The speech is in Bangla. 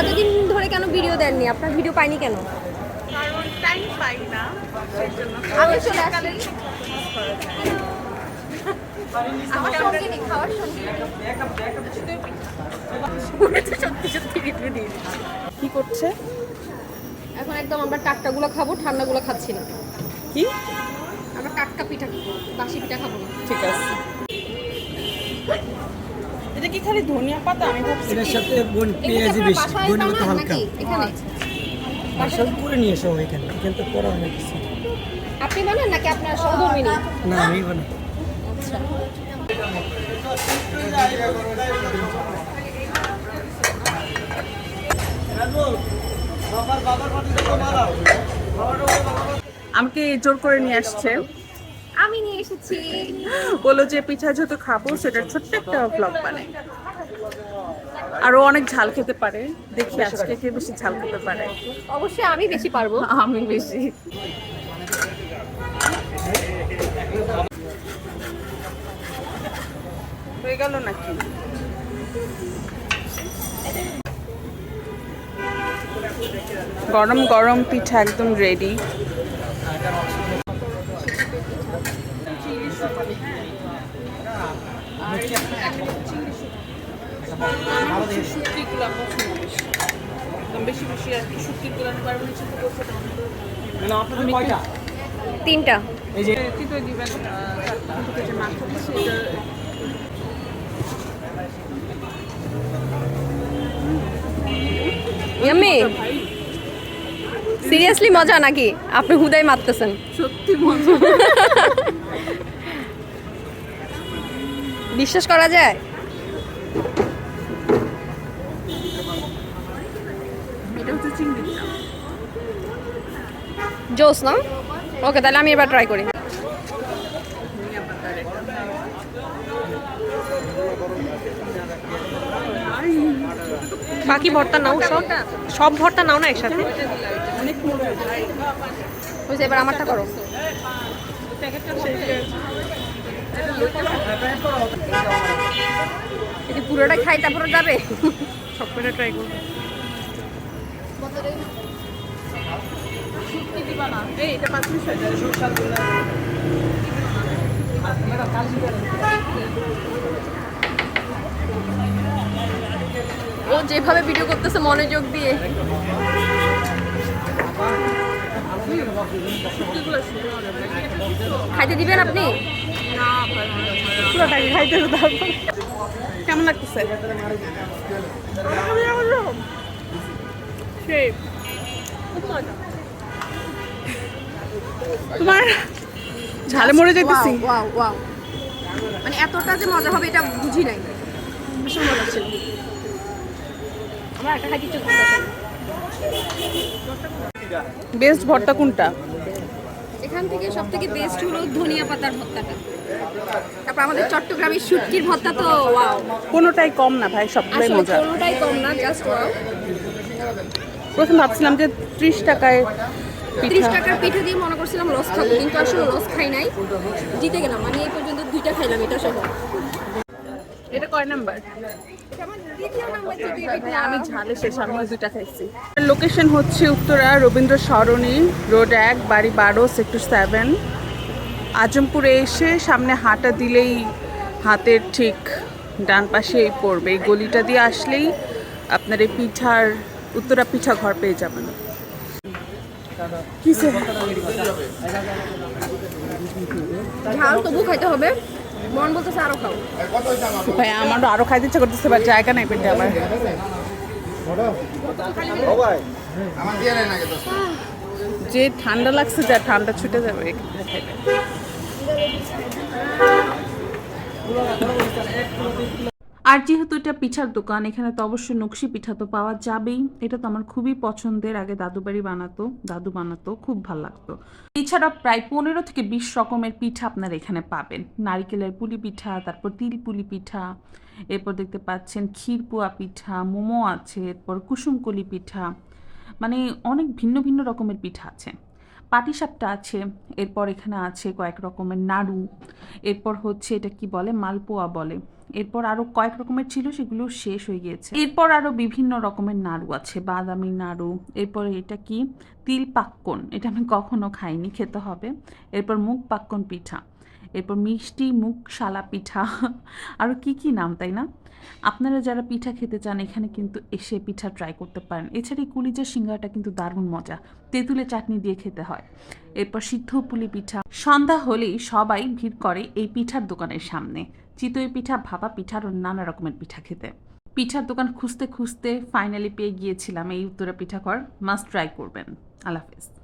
এতদিন ধরে কেন ভিডিও দেননি? আপনার ভিডিও পাইনি কেন? টাইম পাই না আমি চলে আসি। কি করছে? এখন একদম আমরা টাটকাগুলো খাব ঠান্ডাগুলো খাচ্ছি না। কি? আমরা টাটকা পিঠা খাব বাসি পিঠা খাব ঠিক আছে। এটা কি খালি ধনিয়া পাতা? আমি ভাবছি এটার সাথে বোন পেঁয়াজি বেশি বাসায় ধনে পাতা হালকা। এখানে? বাসা করে নিয়ে এসো এখানে। এখানে তো করা অনেক কিছু। আপনি বানান নাকি আপনার সহধর্মিনী? না আমি বানাই। আচ্ছা। আমাকে জোর করে নিয়ে আসছে। আমি নিয়ে এসেছি। বলল যে পিঠা যত খাব সেটার ছোট্ট একটা ব্লগ বানাই। আরও অনেক ঝাল খেতে পারে। দেখি আজকে কে বেশি ঝাল খেতে পারে। অবশ্যই আমি বেশি পারব। আমি বেশি। হয়ে গেল নাকি? গরম গরম পিঠা একদম রেডি বেশি বেশি আর কি শুটকির গুলানো পারব না তিনটা। এই যে কিন্তু দিবেন যে মাংস দিচ্ছে এটা ইয়াম্মি সিরিয়াসলি মজা নাকি? আপনি হুদাই মারতেছেন। সত্যি মজা। বিশ্বাস করা যায়? জোস না? ওকে তাহলে আমি এবার ট্রাই করি। বাকি ভর্তা নাও সব সব ভর্তা নাও না একসাথে? এবার আমারটা করো। যদি পুরোটা খাই তারপরে যাবে? সব করে ট্রাই করব ও যেভাবে ভিডিও করতেছে মনোযোগ দিয়ে। খাইতে দিবেন আপনি? পুরোটাকে খাইতে তারপর। কেমন লাগতেছে? তোমার ঝালে মরে যেতেছি ওয়াও ওয়াও মানে এতটা যে মজা হবে এটা বুঝি নাই। ভীষণ মজা ছিল আমার একটা খাইতে ইচ্ছে বেস্ট ভর্তা কোনটা? এখান থেকে সব থেকে বেস্ট হলো ধনিয়া পাতার ভর্তাটা। তারপর আমাদের চট্টগ্রামের শুটকির ভর্তা তো ওয়াও কোনোটাই কম না ভাই আসলে মজা। কোনোটাই কম না জাস্ট ওয়াও প্রথম ভাবছিলাম যে ত্রিশ টাকায় ত্রিশ টাকার পিঠে দিয়ে মনে করছিলাম লস খাব কিন্তু আসলে লস খাই নাই। জিতে গেলাম মানে এই পর্যন্ত দুইটা খাইলাম এটা সহ। এটা কয় নাম্বার? আমার দ্বিতীয় নাম্বার যদি আমি ঝালে শেষ আমি দুটা খাইছি। লোকেশন হচ্ছে উত্তরা রবীন্দ্র সরণি রোড এক বাড়ি বারো সেক্টর সেভেন আজমপুরে এসে সামনে হাঁটা দিলেই হাতের ঠিক ডান পাশেই পড়বে। এই গলিটা দিয়ে আসলেই আপনার এই পিঠার উত্তরা পিঠা ঘর পেয়ে যাবেন। ঝাল তবু খাইতে হবে। মন বলতেছে আরও খাও। ভাই আমারও আরও খাইতে ইচ্ছা করতেছে বাট জায়গা নাই পেটে আমার। যে ঠান্ডা লাগছে যা ঠান্ডা ছুটে যাবে আর যেহেতু এটা পিঠার দোকান এখানে তো অবশ্যই নকশি পিঠা তো পাওয়া যাবেই। এটা তো আমার খুবই পছন্দের আগে দাদু বাড়ি বানাতো দাদু বানাতো খুব ভালো লাগতো। এছাড়া প্রায় পনেরো থেকে বিশ রকমের পিঠা আপনারা এখানে পাবেন। নারিকেলের পুলি পিঠা, তারপর তিল পুলি পিঠা, এরপর দেখতে পাচ্ছেন ক্ষীর পোয়া পিঠা, মোমো আছে, এরপর কুসুমকলি পিঠা মানে অনেক ভিন্ন ভিন্ন রকমের পিঠা আছে। পাটিসাপটা আছে, এরপর এখানে আছে কয়েক রকমের নাড়ু, এরপর হচ্ছে এটা কি বলে, মালপোয়া বলে, এরপর আরও কয়েক রকমের ছিল, সেগুলো শেষ হয়ে গিয়েছে। এরপর আরও বিভিন্ন রকমের নাড়ু আছে, বাদামি নাড়ু, এরপর এটা কি, তিল পাক্কন, এটা আমি কখনো খাইনি, খেতে হবে। এরপর মুখ পাক্কন পিঠা। এরপর মিষ্টি মুগ শালা পিঠা। আরও কি কি নাম, তাই না? আপনারা যারা পিঠা খেতে চান, এখানে কিন্তু এসে পিঠা ট্রাই করতে পারেন। এছাড়া এই কুলিজের সিঙ্গাটা কিন্তু দারুণ মজা। তেঁতুলে চাটনি দিয়ে খেতে হয়। এরপর সিদ্ধ পুলি পিঠা। সন্ধ্যা হলেই সবাই ভিড় করে এই পিঠার দোকানের সামনে। চিতই পিঠা, ভাপা পিঠার ও নানা রকমের পিঠা খেতে। পিঠার দোকান খুঁজতে খুঁজতে ফাইনালি পেয়ে গিয়েছিলাম। এই উত্তরা পিঠা কর মাস্ট ট্রাই করবেন। আল্লাহ হাফেজ।